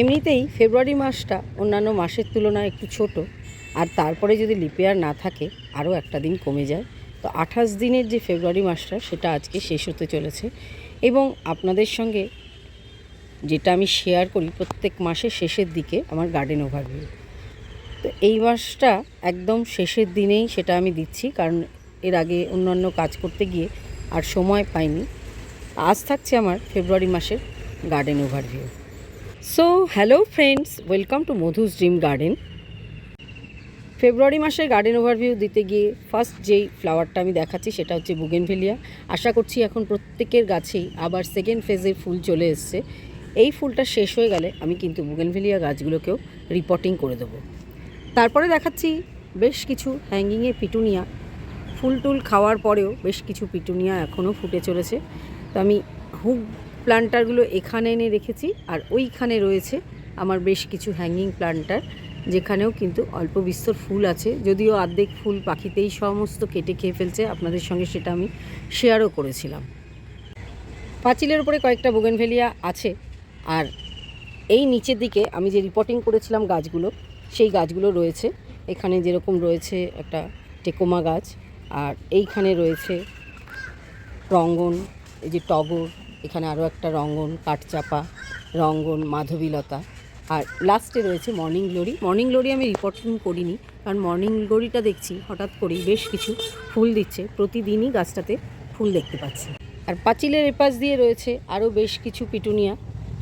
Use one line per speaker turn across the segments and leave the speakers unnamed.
এমনিতেই ফেব্রুয়ারি মাসটা অন্যান্য মাসের তুলনায় একটু ছোট, আর তারপরে যদি লিপিয়ার না থাকে, আরও একটা দিন কমে যায়। তো আঠাশ দিনের যে ফেব্রুয়ারি মাসটা, সেটা আজকে শেষ হতে চলেছে। এবং আপনাদের সঙ্গে যেটা আমি শেয়ার করি প্রত্যেক মাসের শেষের দিকে, আমার গার্ডেন ওভারভিউ তো এই মাসটা একদম শেষের দিনেই সেটা আমি দিচ্ছি, কারণ এর আগে অন্যান্য কাজ করতে গিয়ে আর সময় পাইনি। আজ থাকছে আমার ফেব্রুয়ারি মাসের garden overview so hello friends welcome to Madhu's dream garden ফেব্রুয়ারি মাসের গার্ডেন ওভারভিউ দিতে গিয়ে ফার্স্ট যেই ফ্লাওয়ারটা আমি দেখাচ্ছি সেটা হচ্ছে বুগেনভেলিয়া আশা করছি এখন প্রত্যেকের গাছেই আবার সেকেন্ড ফেজের ফুল চলে এসছে। এই ফুলটা শেষ হয়ে গেলে আমি কিন্তু বুগেনভেলিয়া গাছগুলোকেও রিপোর্টিং করে দেবো। তারপরে দেখাচ্ছি বেশ কিছু হ্যাঙ্গিংয়ে পিটুনিয়া। ফুল টুল খাওয়ার পরেও বেশ কিছু পিটুনিয়া এখনও ফুটে চলেছে। তো আমি হুক প্লান্টারগুলো এখানে এনে রেখেছি আর ওইখানে রয়েছে আমার বেশ কিছু হ্যাঙ্গিং প্লান্টার যেখানেও কিন্তু অল্প বিস্তর ফুল আছে। যদিও অর্ধেক ফুল পাখিতেই সমস্ত কেটে খেয়ে ফেলছে, আপনাদের সঙ্গে সেটা আমি শেয়ারও করেছিলাম। পাঁচিলের উপরে কয়েকটা বোগেনভেলিয়া আছে আর এই নিচের দিকে আমি যে রিপোর্টিং করেছিলাম গাছগুলো, সেই গাছগুলো রয়েছে। এখানে যেরকম রয়েছে একটা টেকোমা গাছ আর এইখানে রয়েছে রঙ্গন, এই যে টগর এখানে আরও একটা রঙ্গন, কাঠচাপা, রঙ্গন, মাধবীলতা। আর লাস্টে রয়েছে মর্নিং গ্লোরি মর্নিং গ্লোরি আমি রিপোর্টিং করিনি, কারণ মর্নিং গ্লোরিটা দেখছি, হঠাৎ করেই বেশ কিছু ফুল দিচ্ছে। প্রতিদিনই গাছটাতে ফুল দেখতে পাচ্ছি। আর পাঁচিলের এপাশ দিয়ে রয়েছে আরও বেশ কিছু পিটুনিয়া,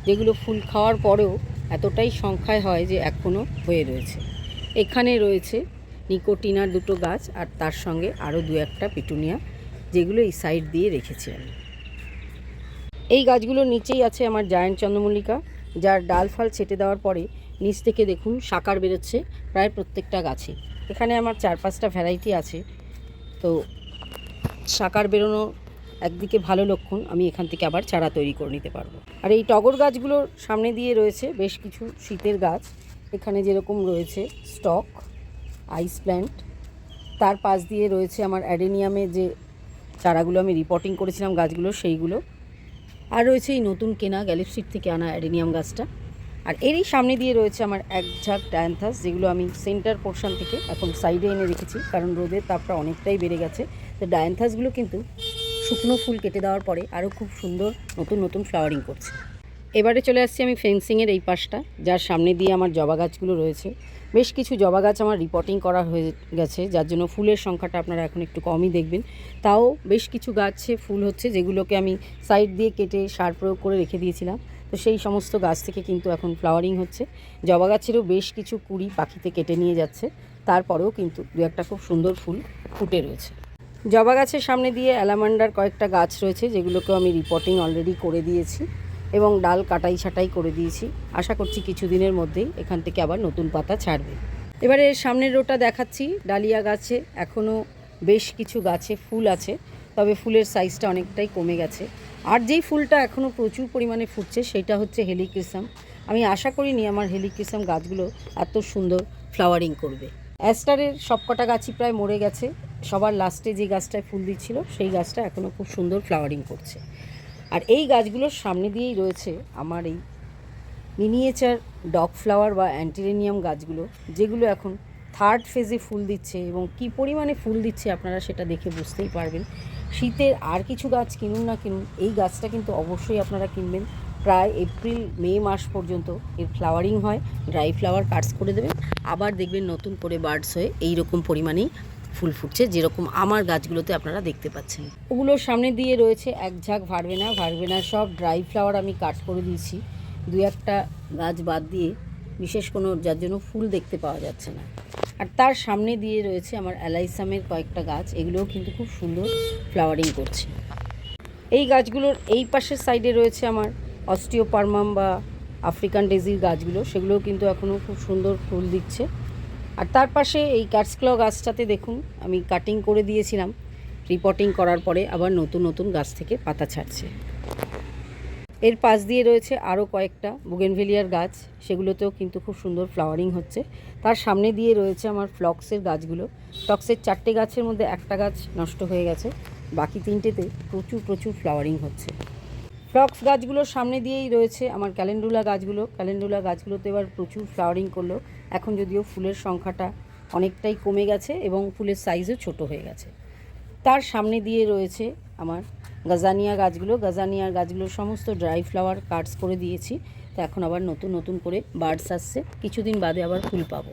যেগুলো ফুল খাওয়ার পরেও এতটাই সংখ্যায় হয় যে এখনও হয়ে রয়েছে। এখানে রয়েছে নিকোটিনার দুটো গাছ, আর তার সঙ্গে আরও দু একটা পিটুনিয়া, যেগুলো এই সাইড দিয়ে রেখেছি আমি। এই গাছগুলোর নিচেই আছে আমার জায়ান্ট চন্দ্রমল্লিকা, যার ডাল ফাল ছেটে দেওয়ার পরে নিচ থেকে দেখুন সাকার বেরোচ্ছে প্রায় প্রত্যেকটা গাছে। এখানে আমার চার পাঁচটা ভ্যারাইটি আছে। তো সাকার বেরোনো একদিকে ভালো লক্ষণ, আমি এখান থেকে আবার চারা তৈরি করে নিতে পারব। আর এই টগর গাছগুলোর সামনে দিয়ে রয়েছে বেশ কিছু শীতের গাছ। এখানে যেরকম রয়েছে স্টক, আইস প্ল্যান্ট, তার পাশ দিয়ে রয়েছে আমার অ্যাডেনিয়ামে যে চারাগুলো আমি রিপোর্টিং করেছিলাম গাছগুলো, সেইগুলো। আর রয়েছে এই নতুন কেনা গ্যালিপসিট থেকে আনা অ্যাডেনিয়াম গাছটা। আর এরই সামনে দিয়ে রয়েছে আমার এক ঝাঁক ডায়ান্থাস, যেগুলো আমি সেন্টার পোর্শন থেকে এখন সাইডে এনে রেখেছি, কারণ রোদের তাপটা অনেকটাই বেড়ে গেছে। তো ডায়ান্থাসগুলো কিন্তু শুকনো ফুল কেটে দেওয়ার পরে আরও খুব সুন্দর নতুন নতুন ফ্লাওয়ারিং করছে। এবারে চলে আসছি আমি ফেন্সিংয়ের এই পাশটা, যার সামনে দিয়ে আমার জবা গাছগুলো রয়েছে। বেশ কিছু জবা গাছ আমার রিপোর্টিং করা হয়ে গেছে, যার জন্য ফুলের সংখ্যাটা আপনারা এখন একটু কমই দেখবেন। তাও বেশ কিছু গাছে ফুল হচ্ছে, যেগুলোকে আমি সাইড দিয়ে কেটে সার প্রয়োগ করে রেখে দিয়েছিলাম। তো সেই সমস্ত গাছ থেকে কিন্তু এখন ফ্লাওয়ারিং হচ্ছে। জবা গাছেরও বেশ কিছু কুড়ি পাখিতে কেটে নিয়ে যাচ্ছে, তারপরেও কিন্তু দু একটা খুব সুন্দর ফুল ফুটে রয়েছে। জবা গাছের সামনে দিয়ে অ্যালামান্ডার কয়েকটা গাছ রয়েছে, যেগুলোকেও আমি রিপোর্টিং অলরেডি করে দিয়েছি। এবং ডাল কাটাই ছাটাই করে দিয়েছি। আশা করছি কিছুদিনের মধ্যেই এখান থেকে আবার নতুন পাতা ছাড়বে। এবারে সামনের রোটা দেখাচ্ছি ডালিয়া গাছে। এখনও বেশ কিছু গাছে ফুল আছে, তবে ফুলের সাইজটা অনেকটাই কমে গেছে। আর যেই ফুলটা এখনও প্রচুর পরিমাণে ফুটছে, সেটা হচ্ছে হেলিক্রিসাম। আমি আশা করিনি আমার হেলিক্রিসাম গাছগুলো এত সুন্দর ফ্লাওয়ারিং করবে। অ্যাস্টারের সবকটা গাছই প্রায় মরে গেছে। সবার লাস্টে যে গাছটায় ফুল দিচ্ছিল, সেই গাছটা এখনও খুব সুন্দর ফ্লাওয়ারিং করছে। আর এই গাছগুলোর সামনে দিয়েই রয়েছে আমার এই মিনিয়েচার ডগ ফ্লাওয়ার বা অ্যান্টিরেনিয়াম গাছগুলো, যেগুলো এখন থার্ড ফেজে ফুল দিচ্ছে এবং কি পরিমাণে ফুল দিচ্ছে আপনারা সেটা দেখে বুঝতেই পারবেন। শীতের আর কিছু গাছ কিনুন না কিনুন, এই গাছটা কিন্তু অবশ্যই আপনারা কিনবেন। প্রায় এপ্রিল, মে মাস পর্যন্ত এর ফ্লাওয়ারিং হয় ড্রাই ফ্লাওয়ার কাটস করে দেবেন। আবার দেখবেন নতুন করে বার্ডস হয়ে এই রকম পরিমাণেই ফুল ফুটছে, যেরকম আমার গাছগুলোতে আপনারা দেখতে পাচ্ছেন। ওগুলোর সামনে দিয়ে রয়েছে এক ঝাঁক ভারবেনা। ভারবেনা সব ড্রাই ফ্লাওয়ার আমি কাট করে দিয়েছি। দু একটা গাছ বাদ দিয়ে, বিশেষ কোনো যার জন্য ফুল দেখতে পাওয়া যাচ্ছে না। আর তার সামনে দিয়ে রয়েছে আমার অ্যালাইসামের কয়েকটা গাছ। এগুলোও কিন্তু খুব সুন্দর ফ্লাওয়ারিং করছে। এই গাছগুলোর এই পাশের সাইডে রয়েছে আমার অস্টিওপারমাম বা আফ্রিকান ডেজির গাছগুলো। সেগুলোও কিন্তু এখনও খুব সুন্দর ফুল দিচ্ছে। আর তার পাশে এই ক্যাটসক্ল গাছটাতে দেখুন, আমি কাটিং করে দিয়েছিলাম রিপোর্টিং করার পরে আবার নতুন নতুন গাছ থেকে পাতা ছাড়ছে। এর পাশ দিয়ে রয়েছে আরও কয়েকটা বুগেনভেলিয়ার গাছ, সেগুলোতেও কিন্তু খুব সুন্দর ফ্লাওয়ারিং হচ্ছে। তার সামনে দিয়ে রয়েছে আমার ফ্লক্সের গাছগুলো। ফ্লক্সের চারটে গাছের মধ্যে একটা গাছ নষ্ট হয়ে গেছে, বাকি তিনটেতে প্রচুর প্রচুর ফ্লাওয়ারিং হচ্ছে। ফ্লক্স গাছগুলোর সামনে দিয়েই রয়েছে আমার ক্যালেন্ডুলা গাছগুলো। ক্যালেন্ডুলা গাছগুলোতে এবার প্রচুর ফ্লাওয়ারিং করল। এখন যদিও ফুলের সংখ্যাটা অনেকটাই কমে গেছে এবং ফুলের সাইজও ছোট হয়ে গেছে। তার সামনে দিয়ে রয়েছে আমার গাজানিয়া গাছগুলো। গাজানিয়ার গাছগুলো সমস্ত ড্রাই ফ্লাওয়ার কাটস করে দিয়েছি। তো এখন আবার নতুন নতুন করে বার্ডস আসছে। কিছুদিন বাদে আবার ফুল পাবো।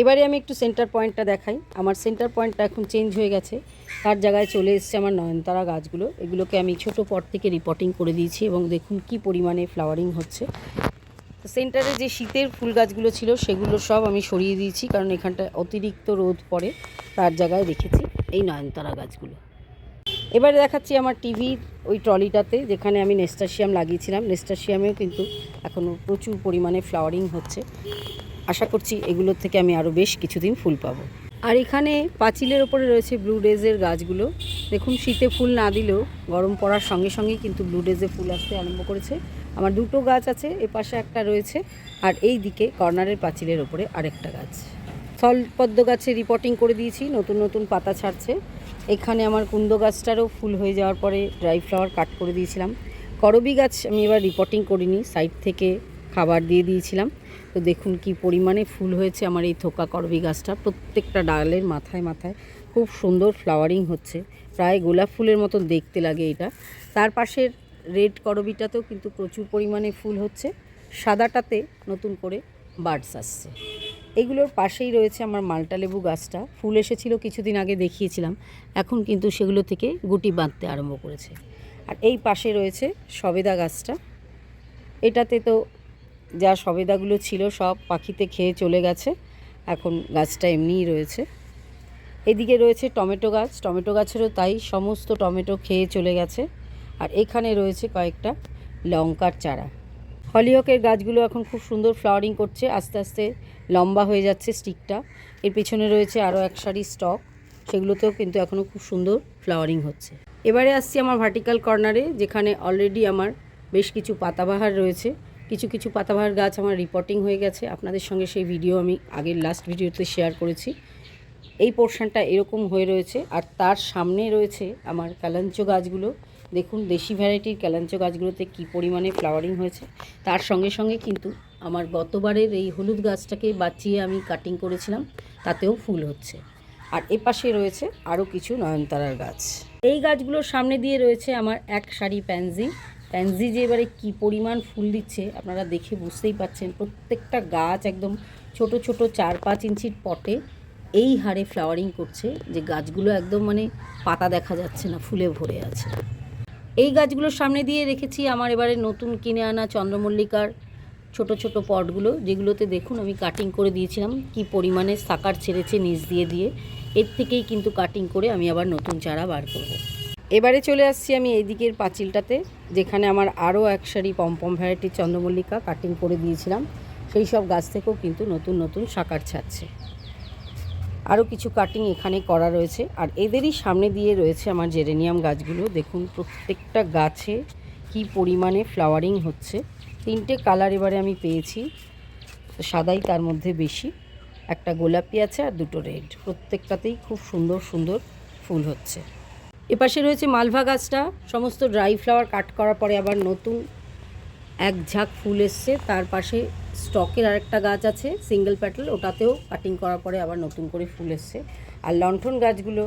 এবারে আমি একটু সেন্টার পয়েন্টটা দেখাই। আমার সেন্টার পয়েন্টটা এখন চেঞ্জ হয়ে গেছে। তার জায়গায় চলে এসছে আমার নয়নতারা গাছগুলো। এগুলোকে আমি ছোট পট থেকে রিপোর্টিং করে দিয়েছি এবং দেখুন কি পরিমাণে ফ্লাওয়ারিং হচ্ছে। সেন্টারে যে শীতের ফুল গাছগুলো ছিল, সেগুলো সব আমি সরিয়ে দিয়েছি কারণ এখানটা অতিরিক্ত রোদ পড়ে, তার জায়গায় রেখেছি এই নয়নতারা গাছগুলো। এবারে দেখাচ্ছি আমার টিভির ওই ট্রলিটাতে যেখানে আমি নেস্টাশিয়াম লাগিয়েছিলাম। নেস্টাশিয়ামেও কিন্তু এখনও প্রচুর পরিমাণে ফ্লাওয়ারিং হচ্ছে। আশা করছি এগুলোর থেকে আমি আরও বেশ কিছুদিন ফুল পাবো। আর এখানে পাঁচিলের ওপরে রয়েছে ব্লু ডেজের গাছগুলো। দেখুন, শীতে ফুল না দিলেও গরম পড়ার সঙ্গে সঙ্গেই কিন্তু ব্লু ডেজে ফুল আসতে আরম্ভ করেছে। আমার দুটো গাছ আছে এ পাশে একটা রয়েছে, আর এই দিকে কর্নারের পাঁচিলের ওপরে আরেকটা গাছ। স্থলপদ্ম গাছে রিপোর্টিং করে দিয়েছি, নতুন নতুন পাতা ছাড়ছে। এখানে আমার কুন্দ গাছটারও ফুল হয়ে যাওয়ার পরে ড্রাই ফ্লাওয়ার কাট করে দিয়েছিলাম। করবি গাছ আমি এবার রিপোর্টিং করিনি সাইড থেকে খাবার দিয়ে দিয়েছিলাম। তো দেখুন কি পরিমাণে ফুল হয়েছে আমার এই থোকা করবি গাছটা। প্রত্যেকটা ডালের মাথায় মাথায় খুব সুন্দর ফ্লাওয়ারিং হচ্ছে। প্রায় গোলাপ ফুলের মতন দেখতে লাগে এটা। তার পাশের রেড করবিটাতেও কিন্তু প্রচুর পরিমাণে ফুল হচ্ছে। সাদাটাতে নতুন করে বার্ডস আসছে। এগুলোর পাশেই রয়েছে আমার মালটা লেবু গাছটা। ফুল এসেছিল কিছুদিন আগে দেখিয়েছিলাম। এখন কিন্তু সেগুলো থেকে গুটি বাঁধতে আরম্ভ করেছে। আর এই পাশে রয়েছে সবেদা গাছটা। এটাতে তো যা সবেদাগুলো ছিল সব পাখিতে খেয়ে চলে গেছে। এখন গাছটা এমনিই রয়েছে। এদিকে রয়েছে টমেটো গাছ। টমেটো গাছেরও তাই সমস্ত টমেটো খেয়ে চলে গেছে। আর এখানে রয়েছে কয়েকটা লঙ্কার চারা। হলিহকের গাছগুলো এখন খুব সুন্দর ফ্লাওয়ারিং করছে। আস্তে আস্তে লম্বা হয়ে যাচ্ছে স্টিকটা। এর পিছনে রয়েছে আরও এক সারি স্টক। সেগুলোতেও কিন্তু এখনও খুব সুন্দর ফ্লাওয়ারিং হচ্ছে। এবারে আসছি আমার ভার্টিক্যাল কর্নারে, যেখানে অলরেডি আমার বেশ কিছু পাতাবাহার রয়েছে। কিছু কিছু পাতাবাহার গাছ আমার রিপোর্টিং হয়ে গেছে। আপনাদের সঙ্গে সেই ভিডিও আমি আগের লাস্ট ভিডিওতে শেয়ার করেছি। এই পোর্শনটা এরকম হয়ে রয়েছে আর তার সামনে রয়েছে আমার কালাঞ্চ গাছগুলো। দেখুন, দেশি ভ্যারাইটির কালাঞ্চ গাছগুলোতে কী পরিমাণে ফ্লাওয়ারিং হয়েছে। তার সঙ্গে সঙ্গে কিন্তু আমার গতবারের এই হলুদ গাছটাকে বাঁচিয়ে আমি কাটিং করেছিলাম, তাতেও ফুল হচ্ছে। আর এপাশে রয়েছে আরও কিছু নয়নতারার গাছ। এই গাছগুলোর সামনে দিয়ে রয়েছে আমার এক সারি প্যানজি প্যানজি যে এবারে কী পরিমাণ ফুল দিচ্ছে, আপনারা দেখে বুঝতেই পাচ্ছেন প্রত্যেকটা গাছ একদম ছোট ছোট চার পাঁচ ইঞ্চির পটে এই হারে ফ্লাওয়ারিং করছে যে গাছগুলো একদম মানে পাতা দেখা যাচ্ছে না, ফুলে ভরে আছে। এই গাছগুলোর সামনে দিয়ে রেখেছি আমার এবারে নতুন কিনে আনা চন্দ্রমল্লিকার ছোট ছোট পটগুলো, যেগুলোতে দেখুন আমি কাটিং করে দিয়েছিলাম, কি পরিমাণে সাকার ছেড়েছে নিচ দিয়ে দিয়ে। এর থেকেই কিন্তু কাটিং করে আমি আবার নতুন চারা বার করব। এবারে চলে আসছি আমি এই দিকের পাঁচিলটাতে, যেখানে আমার আরও এক সারি পম্পম ভ্যারাইটির চন্দ্রমল্লিকা কাটিং করে দিয়েছিলাম। সেই সব গাছ থেকেও কিন্তু নতুন নতুন সাকার ছাড়ছে। আরও কিছু কাটিং এখানে করা রয়েছে। আর এদেরই সামনে দিয়ে রয়েছে আমার জেরেনিয়াম গাছগুলো। দেখুন প্রত্যেকটা গাছে কি পরিমাণে ফ্লাওয়ারিং হচ্ছে। তিনটে কালার এবারে আমি পেয়েছি। সাদাই তার মধ্যে বেশি। একটা গোলাপি আছে আর দুটো রেড। প্রত্যেকটাতেই খুব সুন্দর সুন্দর ফুল হচ্ছে। এপাশে রয়েছে মালভা গাছটা। সমস্ত ড্রাই ফ্লাওয়ার কাট করার পরে আবার নতুন এক ঝাঁক ফুল এসছে। তার পাশে স্টকের আরেকটা গাছ আছে সিঙ্গেল প্যাটেল ওটাতেও কাটিং করার পরে আবার নতুন করে ফুল এসছে। আর লণ্ঠন গাছগুলো,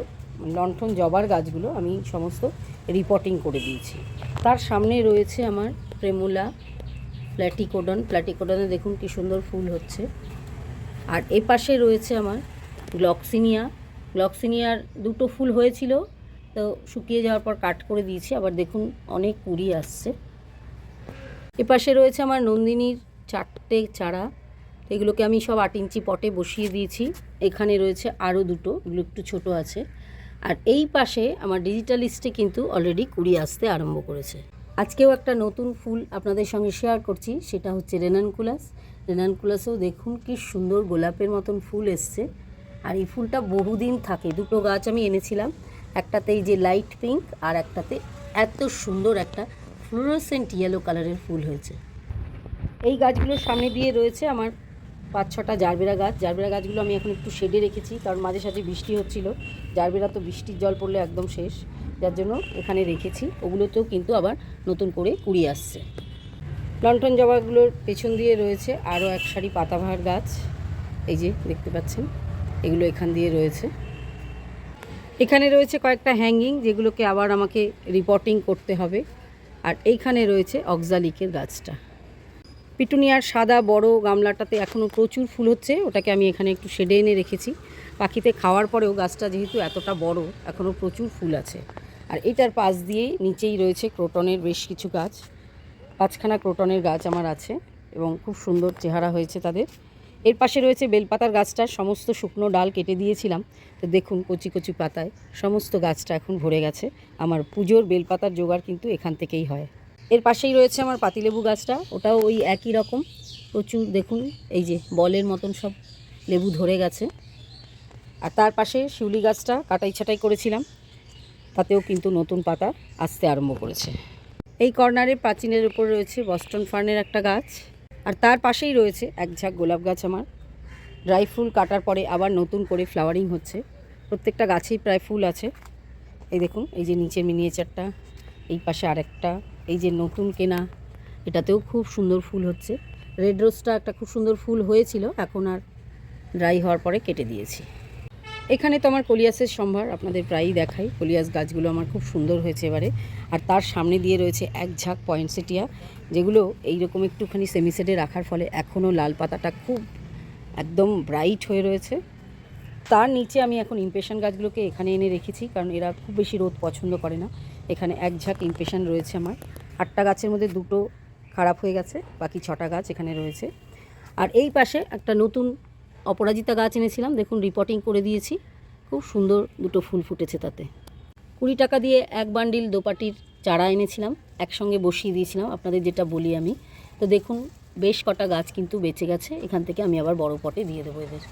লণ্ঠন জবার গাছগুলো আমি সমস্ত রিপোর্টিং করে দিয়েছি। তার সামনে রয়েছে আমার প্রেমুলা প্ল্যাটিকোডন প্ল্যাটিকোডনে দেখুন কি সুন্দর ফুল হচ্ছে। আর এ পাশে রয়েছে আমার গ্লক্সিনিয়া গ্লক্সিনিয়ার দুটো ফুল হয়েছিল। তো শুকিয়ে যাওয়ার পর কাট করে দিয়েছি, আবার দেখুন অনেক কুড়ি আসছে। এপাশে রয়েছে আমার নন্দিনীর চারটে চারা এগুলোকে আমি সব আট ইঞ্চি পটে বসিয়ে দিয়েছি। এখানে রয়েছে আরও দুটো, এগুলো একটু ছোট আছে। আর এই পাশে আমার ডিজিটালিস্টে কিন্তু অলরেডি কুড়ি আসতে আরম্ভ করেছে। আজকেও একটা নতুন ফুল আপনাদের সঙ্গে শেয়ার করছি, সেটা হচ্ছে রেনানকুলাস। রেনানকুলাসেও দেখুন কি সুন্দর গোলাপের মতন ফুল এসছে। আর এই ফুলটা বহুদিন থাকে, দুটো গাছ আমি এনেছিলাম। একটাতে এই যে লাইট পিঙ্ক আর একটাতে এত সুন্দর একটা ফ্লোরোসেন্ট ইয়েলো কালারের ফুল হয়েছে। এই গাছগুলোর সামনে দিয়ে রয়েছে আমার পাঁচ ছটা জারবেরা গাছ। জারবেরা গাছগুলো আমি এখন একটু শেডে রেখেছি, কারণ মাঝে সাঝে বৃষ্টি হচ্ছিল। জারবেরা তো বৃষ্টির জল পড়লে একদম শেষ, যার জন্য এখানে রেখেছি। ওগুলোতেও কিন্তু আবার নতুন করে কুড়ি আসছে। লন্ঠন জবাগুলোর পেছন দিয়ে রয়েছে আরও এক সারি পাতাবাহার গাছ। এই যে দেখতে পাচ্ছেন, এগুলো এখান দিয়ে রয়েছে। এখানে রয়েছে কয়েকটা হ্যাঙ্গিং যেগুলোকে আবার আমাকে রিপোর্টিং করতে হবে। আর এইখানে রয়েছে অক্সালিকের গাছটা। পিটুনিয়ার সাদা বড় গামলাটাতে এখনও প্রচুর ফুল হচ্ছে, ওটাকে আমি এখানে একটু শেডে এনে রেখেছি। পাখিতে খাওয়ার পরেও গাছটা যেহেতু এতটা বড় এখনও প্রচুর ফুল আছে। আর এটার পাশ দিয়েই নিচেই রয়েছে ক্রোটনের বেশ কিছু গাছ। পাঁচখানা ক্রোটনের গাছ আমার আছে এবং খুব সুন্দর চেহারা হয়েছে তাদের। এর পাশে রয়েছে বেলপাতার গাছটার সমস্ত শুকনো ডাল কেটে দিয়েছিলাম। তো দেখুন কচি কচি পাতায় সমস্ত গাছটা এখন ভরে গেছে। আমার পুজোর বেলপাতার জোগাড় কিন্তু এখান থেকেই হয়। এর পাশেই রয়েছে আমার পাতিলেবু গাছটা, ওটাও ওই একই রকম। প্রচুর দেখুন, এই যে বলের মতন সব লেবু ধরে গেছে। আর তার পাশে শিউলি গাছটা কাটাই ছাটাই করেছিলাম। তাতেও কিন্তু নতুন পাতা আসতে আরম্ভ করেছে। এই কর্নারে প্রাচীনের উপর রয়েছে বস্টন ফার্নের একটা গাছ। আর তার পাশেই রয়েছে এক ঝাঁক গোলাপ গাছ আমার। ড্রাই ফুল কাটার পরে আবার নতুন করে ফ্লাওয়ারিং হচ্ছে। প্রত্যেকটা গাছেই প্রায় ফুল আছে। এই দেখুন, এই যে নিচের মিনিয়েচারটা, এই পাশে আরেকটা, এই যে নতুন কেনা, এটাতেও খুব সুন্দর ফুল হচ্ছে। রেড রোজটা একটা খুব সুন্দর ফুল হয়েছিল, এখন আর ড্রাই হওয়ার পরে কেটে দিয়েছি। এখানে তো আমার কলিয়াসের সম্ভার আপনাদের প্রায়ই দেখাই। কলিয়াস গাছগুলো আমার খুব সুন্দর হয়েছে এবারে। আর তার সামনে দিয়ে রয়েছে এক ঝাঁক পয়েন্টসেটিয়া, যেগুলো এইরকম একটুখানি সেমিসেডে রাখার ফলে এখনও লাল পাতাটা খুব একদম ব্রাইট হয়ে রয়েছে। তার নিচে আমি এখন ইমপেশন গাছগুলোকে এখানে এনে রেখেছি, কারণ এরা খুব বেশি রোদ পছন্দ করে না। এখানে এক ঝাঁক ইমপেশন রয়েছে আমার। আটটা গাছের মধ্যে দুটো খারাপ হয়ে গেছে, বাকি ছটা গাছ এখানে রয়েছে। আর এই পাশে একটা নতুন অপরাজিতা গাছ এনেছিলাম, দেখুন রিপোর্টিং করে দিয়েছি। খুব সুন্দর দুটো ফুল ফুটেছে তাতে। কুড়ি টাকা দিয়ে এক বান্ডিল দোপাটির চারা এনেছিলাম, একসঙ্গে বসিয়ে দিয়েছিলাম, আপনাদের যেটা বলি আমি। তো দেখুন, বেশ কটা গাছ কিন্তু বেঁচে গেছে, এখান থেকে আমি আবার বড় পটে দিয়ে দেবো এদের।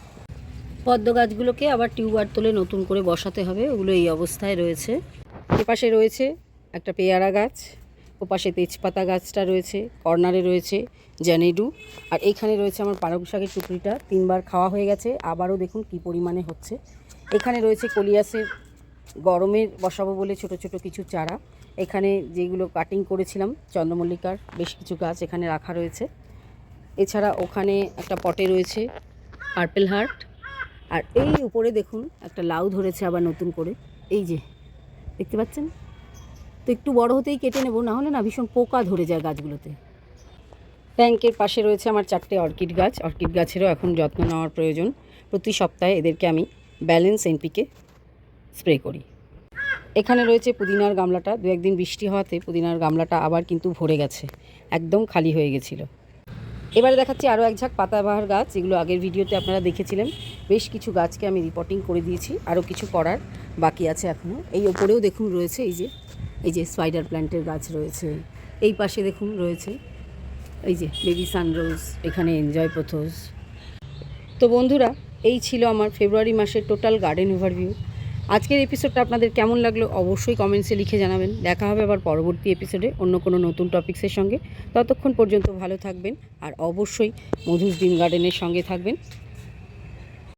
পদ্ম গাছগুলোকে আবার টিউবার তুলে নতুন করে বসাতে হবে, ওগুলো এই অবস্থায় রয়েছে। এপাশে রয়েছে একটা পেয়ারা গাছ। ওপাশে তেজপাতা গাছটা রয়েছে, কর্নারে রয়েছে, জানেডু। আর এইখানে রয়েছে আমার পালং শাকের টুকরিটা, তিনবার খাওয়া হয়ে গেছে। আবারও দেখুন কী পরিমাণে হচ্ছে। এখানে রয়েছে কলিয়াসের গরমের বসাবো বলে ছোট ছোট কিছু চারা। এখানে যেগুলো কাটিং করেছিলাম, চন্দ্রমল্লিকার বেশ কিছু গাছ এখানে রাখা রয়েছে। এছাড়া ওখানে একটা পটে রয়েছে, পার্পেল হার্ট। আর এই উপরে দেখুন, একটা লাউ ধরেছে আবার নতুন করে। এই যে, দেখতে পাচ্ছেন? তো একটু বড় হতেই কেটে নেব, না হলে না ভীষণ পোকা ধরে যায় গাছগুলোতে। ট্যাঙ্কের পাশে রয়েছে আমার চারটে অর্কিড গাছ। অর্কিড গাছেরও এখন যত্ন নেওয়ার প্রয়োজন। প্রতি সপ্তাহে এদেরকে আমি ব্যালেন্স এনপিকে স্প্রে করি। এখানে রয়েছে পুদিনার গামলাটা। দু একদিন বৃষ্টি হওয়াতে পুদিনার গামলাটা আবার কিন্তু ভরে গেছে। একদম খালি হয়ে গেছিল। এবারে দেখাচ্ছি আরও এক ঝাঁক পাতাবাহার গাছ, যেগুলো আগের ভিডিওতে আপনারা দেখেছিলেন। বেশ কিছু গাছকে আমি রিপোর্টিং করে দিয়েছি। আরও কিছু করার বাকি আছে এখনও এই ওপরেও দেখুন রয়েছে এই যে এই যে স্পাইডার প্ল্যান্টের গাছ রয়েছে, এই পাশে দেখুন রয়েছে, এই যে বেবি সানরোজ এখানে এনজয় পোথোস তো বন্ধুরা, এই ছিল আমার ফেব্রুয়ারি মাসের টোটাল গার্ডেন ওভারভিউ আজকের এপিসোডটা আপনাদের কেমন লাগল অবশ্যই কমেন্টসে লিখে জানাবেন। দেখা হবে আবার পরবর্তী এপিসোডে অন্য কোনো নতুন টপিক্সের সঙ্গে। ততক্ষণ পর্যন্ত ভালো থাকবেন, আর অবশ্যই মধুস ডিম গার্ডেনের সঙ্গে থাকবেন।